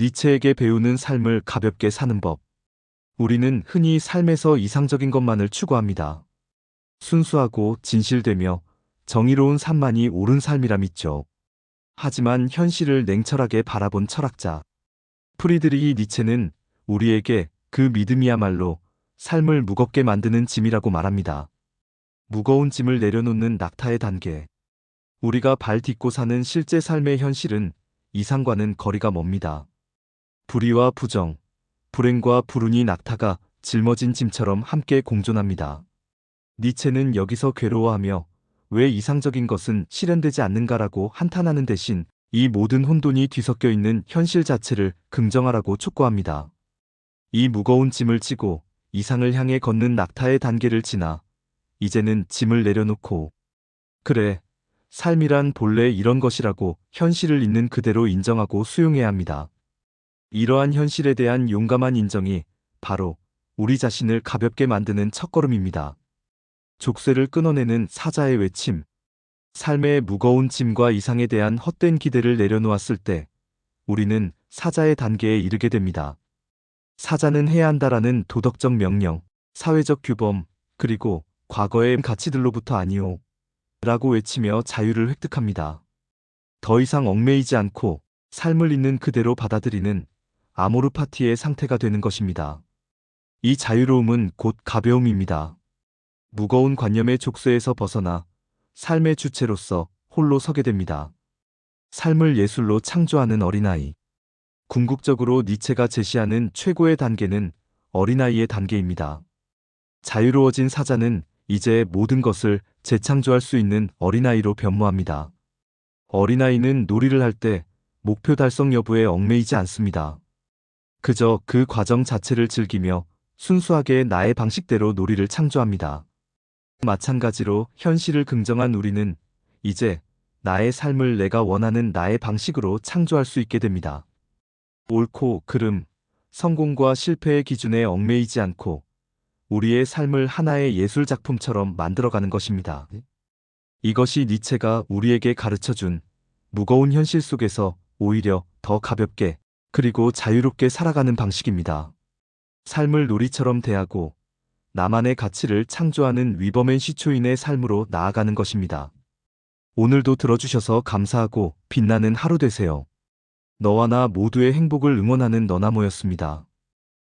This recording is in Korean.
니체에게 배우는 삶을 가볍게 사는 법. 우리는 흔히 삶에서 이상적인 것만을 추구합니다. 순수하고 진실되며 정의로운 삶만이 옳은 삶이라 믿죠. 하지만 현실을 냉철하게 바라본 철학자 프리드리히 니체는 우리에게 그 믿음이야말로 삶을 무겁게 만드는 짐이라고 말합니다. 무거운 짐을 내려놓는 낙타의 단계. 우리가 발 딛고 사는 실제 삶의 현실은 이상과는 거리가 멉니다. 불의와 부정, 불행과 불운이 낙타가 짊어진 짐처럼 함께 공존합니다. 니체는 여기서 괴로워하며 왜 이상적인 것은 실현되지 않는가라고 한탄하는 대신 이 모든 혼돈이 뒤섞여 있는 현실 자체를 긍정하라고 촉구합니다. 이 무거운 짐을 지고 이상을 향해 걷는 낙타의 단계를 지나 이제는 짐을 내려놓고 그래 삶이란 본래 이런 것이라고 현실을 있는 그대로 인정하고 수용해야 합니다. 이러한 현실에 대한 용감한 인정이 바로 우리 자신을 가볍게 만드는 첫걸음입니다. 족쇄를 끊어내는 사자의 외침. 삶의 무거운 짐과 이상에 대한 헛된 기대를 내려놓았을 때 우리는 사자의 단계에 이르게 됩니다. 사자는 해야 한다라는 도덕적 명령, 사회적 규범, 그리고 과거의 가치들로부터 아니오. 라고 외치며 자유를 획득합니다. 더 이상 얽매이지 않고 삶을 있는 그대로 받아들이는 아모르파티의 상태가 되는 것입니다. 이 자유로움은 곧 가벼움입니다. 무거운 관념의 족쇄에서 벗어나 삶의 주체로서 홀로 서게 됩니다. 삶을 예술로 창조하는 어린아이. 궁극적으로 니체가 제시하는 최고의 단계는 어린아이의 단계입니다. 자유로워진 사자는 이제 모든 것을 재창조할 수 있는 어린아이로 변모합니다. 어린아이는 놀이를 할 때 목표 달성 여부에 얽매이지 않습니다. 그저 그 과정 자체를 즐기며 순수하게 나의 방식대로 놀이를 창조합니다. 마찬가지로 현실을 긍정한 우리는 이제 나의 삶을 내가 원하는 나의 방식으로 창조할 수 있게 됩니다. 옳고 그름, 성공과 실패의 기준에 얽매이지 않고 우리의 삶을 하나의 예술 작품처럼 만들어가는 것입니다. 이것이 니체가 우리에게 가르쳐 준 무거운 현실 속에서 오히려 더 가볍게 그리고 자유롭게 살아가는 방식입니다. 삶을 놀이처럼 대하고 나만의 가치를 창조하는 위버맨 시초인의 삶으로 나아가는 것입니다. 오늘도 들어주셔서 감사하고 빛나는 하루 되세요. 너와 나 모두의 행복을 응원하는 너나모였습니다.